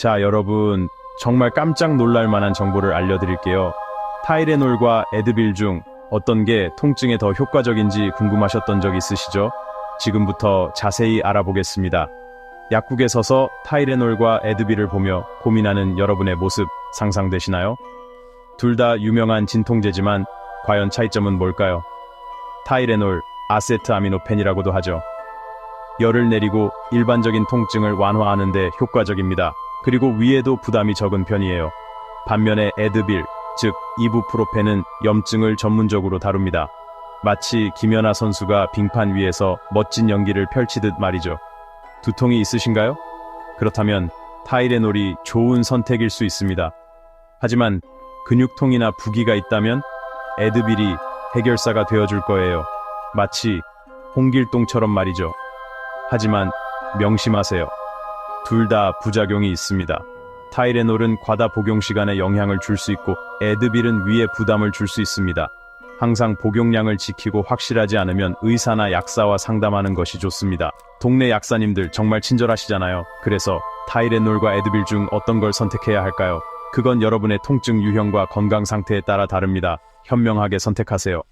자, 여러분, 정말 깜짝 놀랄 만한 정보를 알려드릴게요. 타이레놀과 에드빌 중 어떤 게 통증에 더 효과적인지 궁금하셨던 적 있으시죠? 지금부터 자세히 알아보겠습니다. 약국에 서서 타이레놀과 에드빌을 보며 고민하는 여러분의 모습 상상되시나요? 둘 다 유명한 진통제지만 과연 차이점은 뭘까요? 타이레놀, 아세트아미노펜이라고도 하죠. 열을 내리고 일반적인 통증을 완화하는 데 효과적입니다. 그리고 위에도 부담이 적은 편이에요. 반면에 에드빌, 즉 이부프로펜은 염증을 전문적으로 다룹니다. 마치 김연아 선수가 빙판 위에서 멋진 연기를 펼치듯 말이죠. 두통이 있으신가요? 그렇다면 타이레놀이 좋은 선택일 수 있습니다. 하지만 근육통이나 부기가 있다면 에드빌이 해결사가 되어줄 거예요. 마치 홍길동처럼 말이죠. 하지만 명심하세요. 둘 다 부작용이 있습니다. 타이레놀은 과다 복용 시간에 영향을 줄 수 있고 에드빌은 위에 부담을 줄 수 있습니다. 항상 복용량을 지키고 확실하지 않으면 의사나 약사와 상담하는 것이 좋습니다. 동네 약사님들 정말 친절하시잖아요. 그래서 타이레놀과 에드빌 중 어떤 걸 선택해야 할까요? 그건 여러분의 통증 유형과 건강 상태에 따라 다릅니다. 현명하게 선택하세요.